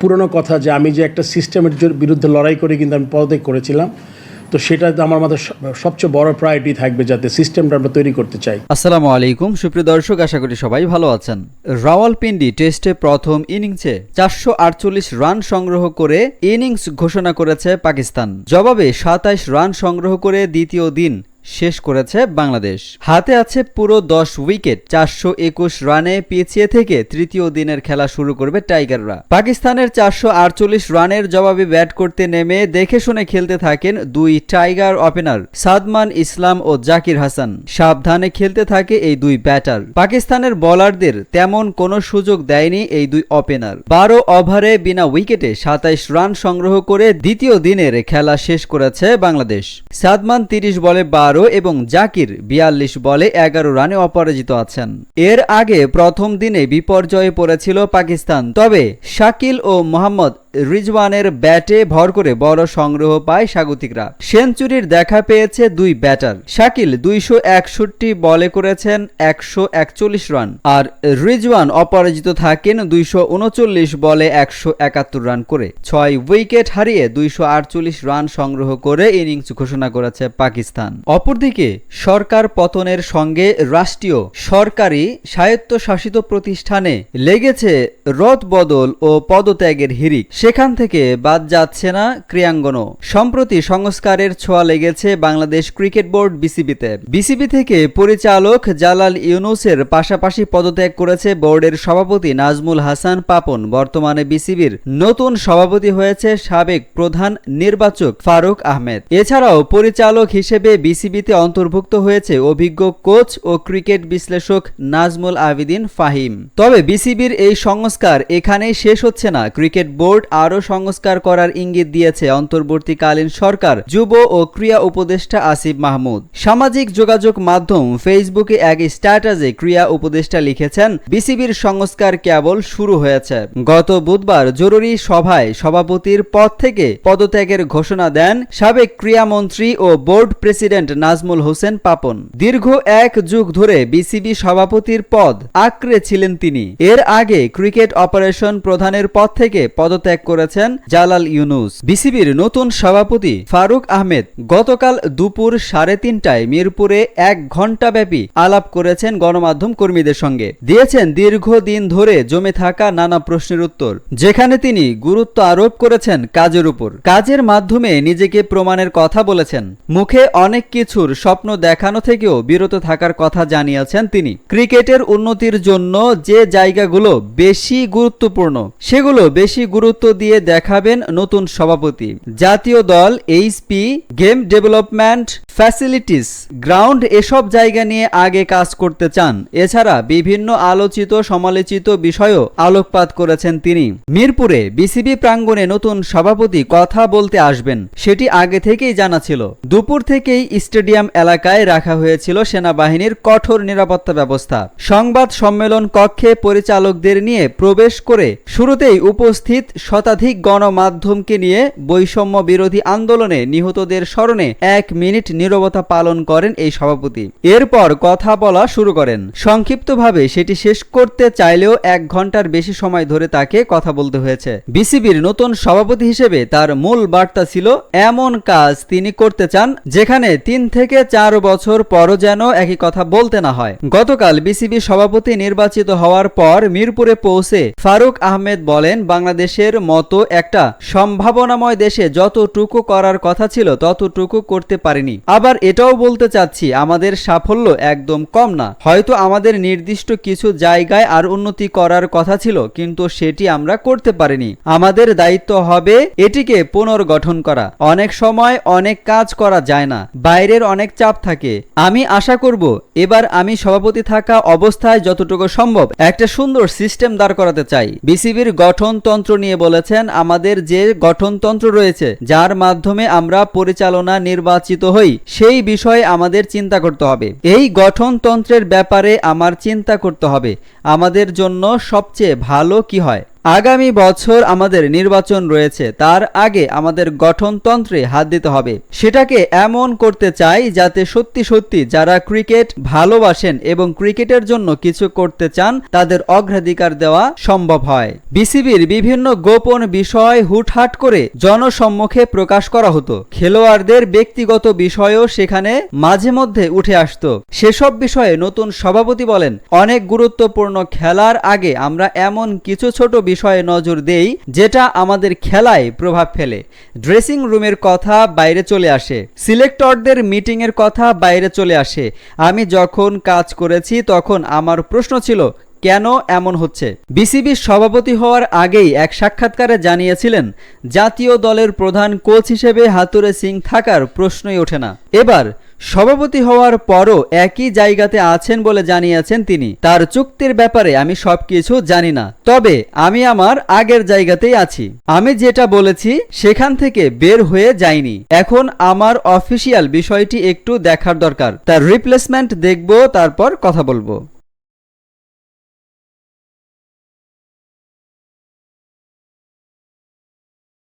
পুরনো কথা যে আমি যে একটা সিস্টেমের বিরুদ্ধে লড়াই করে কিন্তু আমি পদত্যাগ করেছিলাম। তো সেটা আমার মাথায় সবচেয়ে বড় প্রায়োরিটি থাকবে যাতে সিস্টেমটা আমরা তৈরি করতে চাই। আসসালামু আলাইকুম। সুপ্রিয় দর্শক, আশা করি সবাই ভালো আছেন। রাওয়ালপিন্ডি টেস্টে প্রথম ইনিংসে চারশো আটচল্লিশ রান সংগ্রহ করে ইনিংস ঘোষণা করেছে পাকিস্তান। জবাবে সাতাইশ রান সংগ্রহ করে দ্বিতীয় দিন শেষ করেছে বাংলাদেশ। হাতে আছে পুরো দশ উইকেট, চারশো একুশ রানে পিছিয়ে থেকে তৃতীয় দিনের খেলা শুরু করবে টাইগাররা। পাকিস্তানের চারশো আটচল্লিশ রানের জবাবে ব্যাট করতে নেমে দেখে শুনে খেলতে থাকেন দুই টাইগার ওপেনার সাদমান ইসলাম ও জাকির হাসান। সাবধানে খেলতে থাকে এই দুই ব্যাটার। পাকিস্তানের বোলারদের তেমন কোনো সুযোগ দেয়নি এই দুই ওপেনার। বারো ওভারে বিনা উইকেটে সাতাইশ রান সংগ্রহ করে দ্বিতীয় দিনের খেলা শেষ করেছে বাংলাদেশ। সাদমান তিরিশ বলে বারো এবং জাকির বিয়াল্লিশ বলে এগারো রানে অপরাজিত আছেন। এর আগে প্রথম দিনে বিপর্যয়ে পড়েছিল পাকিস্তান। তবে শাকিল ও মোহাম্মদ রিজওয়ানের ব্যাটে ভর করে বড় সংগ্রহ পায় স্বাগতিকরা। সেঞ্চুরির দেখা পেয়েছে দুই ব্যাটার। শাকিল দুইশো একষট্টি বলে করেছেন একশো একচল্লিশ রান। আর রিজওয়ান অপরাজিত থাকেন দুইশো উনচল্লিশ বলে একশো একাত্তর রান করে। ছয় উইকেট হারিয়ে দুইশো আটচল্লিশ রান সংগ্রহ করে ইনিংস ঘোষণা করেছে পাকিস্তান। অপরদিকে সরকার পতনের সঙ্গে রাষ্ট্রীয় সরকারি স্বায়ত্তশাসিত প্রতিষ্ঠানে লেগেছে রদবদল ও পদত্যাগের হিরিক সেখান থেকে বাদ যাচ্ছে না ক্রিয়াঙ্গনও। সম্প্রতি সংস্কারের ছোঁয়া লেগেছে বাংলাদেশ ক্রিকেট বোর্ড বিসিবিতে। বিসিবি থেকে পরিচালক জালাল ইউনুসের পাশাপাশি পদত্যাগ করেছে বোর্ডের সভাপতি নাজমুল হাসান পাপন। বর্তমানে বিসিবির নতুন সভাপতি হয়েছে সাবেক প্রধান নির্বাচক ফারুক আহমেদ। এছাড়াও পরিচালক হিসেবে বিসিবিতে অন্তর্ভুক্ত হয়েছে অভিজ্ঞ কোচ ও ক্রিকেট বিশ্লেষক নাজমুল আবিদিন ফাহিম। তবে বিসিবির এই সংস্কার এখানেই শেষ হচ্ছে না। ক্রিকেট বোর্ড আরও সংস্কার করার ইঙ্গিত দিয়েছে অন্তর্বর্তীকালীন সরকার যুব ও ক্রীড়া উপদেষ্টা আসিফ মাহমুদ। সামাজিক যোগাযোগ মাধ্যম ফেসবুকে এক স্ট্যাটাসে ক্রীড়া উপদেষ্টা লিখেছেন, বিসিবির সংস্কার কেবল শুরু হয়েছে। গত বুধবার জরুরি সভায় সভাপতির পদ থেকে পদত্যাগের ঘোষণা দেন সাবেক ক্রীড়ামন্ত্রী ও বোর্ড প্রেসিডেন্ট নাজমুল হোসেন পাপন। দীর্ঘ এক যুগ ধরে বিসিবি সভাপতির পদ আঁকড়ে ছিলেন তিনি। এর আগে ক্রিকেট অপারেশন প্রধানের পদ থেকে পদত্যাগ করেছেন জালাল ইউনুস। বিসিবির নতুন সভাপতি ফারুক আহমেদ গতকাল দুপুর সাড়ে তিনটায় মিরপুরে এক ঘণ্টাব্যাপী আলাপ করেছেন গণমাধ্যম কর্মীদের সঙ্গে। দিয়েছেন দীর্ঘদিন ধরে জমে থাকা নানা প্রশ্নের উত্তর, যেখানে তিনি গুরুত্ব আরোপ করেছেন কাজের উপর। কাজের মাধ্যমে নিজেকে প্রমাণের কথা বলেছেন। মুখে অনেক কিছুর স্বপ্ন দেখানো থেকেও বিরত থাকার কথা জানিয়েছেন তিনি। ক্রিকেটের উন্নতির জন্য যে জায়গাগুলো বেশি গুরুত্বপূর্ণ, সেগুলো বেশি গুরুত্ব দিয়ে দেখাবেন নতুন সভাপতি। জাতীয় দল HP game development facilities ground এসব জায়গা নিয়ে আগে কাজ করতে চান। এছাড়া বিভিন্ন আলোচিত, সমালোচিত বিষয়েও আলোকপাত করেছেন তিনি। মিরপুরে বিসিবি প্রাঙ্গণে নতুন সভাপতি কথা বলতে আসবেন, সেটি আগে থেকেই জানা ছিল। দুপুর থেকেই স্টেডিয়াম এলাকায় রাখা হয়েছিল সেনাবাহিনীর কঠোর নিরাপত্তা ব্যবস্থা। সংবাদ সম্মেলন কক্ষে পরিচালকদের নিয়ে প্রবেশ করে শুরুতেই উপস্থিত শতাধিক গণমাধ্যমকে নিয়ে বৈষম্য বিরোধী আন্দোলনে নিহতদের স্মরণে এক মিনিট নীরবতা পালন করেন এই সভাপতি। এরপর কথা বলা শুরু করেন। সংক্ষিপ্তভাবে সেটি শেষ করতে চাইলেও এক ঘণ্টার বেশি সময় ধরে তাকে কথা বলতে হয়েছে। বিসিবির নতুন সভাপতি হিসেবে তার মূল বার্তা ছিল, এমন কাজ তিনি করতে চান, যেখানে তিন থেকে চার বছর পরও যেন একই কথা বলতে না হয়। গতকাল বিসিবি সভাপতি নির্বাচিত হওয়ার পর মিরপুরে পৌঁছে ফারুক আহমেদ বলেন, বাংলাদেশের মতো একটা সম্ভাবনাময় দেশে যতটুকু করার কথা ছিল, ততটুকু করতে পারিনি। আবার এটাও বলতে চাচ্ছি, আমাদের সাফল্য একদম কম না। হয়তো আমাদের নির্দিষ্ট কিছু জায়গায় আর উন্নতি করার কথা ছিল, কিন্তু সেটি আমরা করতে পারিনি। আমাদের দায়িত্ব হবে এটিকে পুনর্গঠন করা। অনেক সময় অনেক কাজ করা যায় না, বাইরের অনেক চাপ থাকে। আমি আশা করব, এবার আমি সভাপতি থাকা অবস্থায় যতটুকু সম্ভব একটা সুন্দর সিস্টেম দাঁড় করাতে চাই। বিসিবির গঠনতন্ত্র নিয়ে বলেছেন, আমাদের যে গঠনতন্ত্র রয়েছে, যার মাধ্যমে আমরা পরিচালনা নির্বাচিত হই। সেই বিষয়ে আমাদের চিন্তা করতে হবে। এই গঠনতন্ত্রের ব্যাপারে আমার চিন্তা করতে হবে। আমাদের জন্য সবচেয়ে ভালো কি হয়? আগামী বছর আমাদের নির্বাচন রয়েছে, তার আগে আমাদের গঠনতন্ত্রে হাত দিতে হবে। সেটাকে এমন করতে চাই যাতে সত্যি সত্যি যারা ক্রিকেট ভালোবাসেন এবং ক্রিকেটের জন্য কিছু করতে চান, তাদের অগ্রাধিকার দেওয়া সম্ভব হয়। বিসিবির বিভিন্ন গোপন বিষয় হুটহাট করে জনসম্মুখে প্রকাশ করা হতো। খেলোয়াড়দের ব্যক্তিগত বিষয়ও সেখানে মাঝে মধ্যে উঠে আসতো। সেসব বিষয়ে নতুন সভাপতি বলেন, অনেক গুরুত্বপূর্ণ খেলার আগে আমরা এমন কিছু ছোট বিষয়ে নজর দেই, যেটা আমাদের খেলায় প্রভাব ফেলে। ড্রেসিং রুমের কথা বাইরে চলে আসে। সিলেক্টরদের মিটিংয়ের কথা বাইরে চলে আসে। আমি যখন কাজ করেছি, তখন আমার প্রশ্ন ছিল, কেন এমন হচ্ছে? বিসিবির সভাপতি হওয়ার আগেই এক সাক্ষাৎকারে জানিয়েছিলেন, জাতীয় দলের প্রধান কোচ হিসেবে হাতুরে সিং থাকার প্রশ্নই ওঠে না। এবার সভাপতি হওয়ার পরও একই জায়গাতে আছেন বলে জানিয়েছেন তিনি। তার চুক্তির ব্যাপারে আমি সবকিছু জানি না। তবে আমি আমার আগের জায়গাতেই আছি। আমি যেটা বলেছি সেখান থেকে বের হয়ে যাইনি। এখন আমার অফিসিয়াল বিষয়টি একটু দেখার দরকার। তার রিপ্লেসমেন্ট দেখব, তারপর কথা বলব।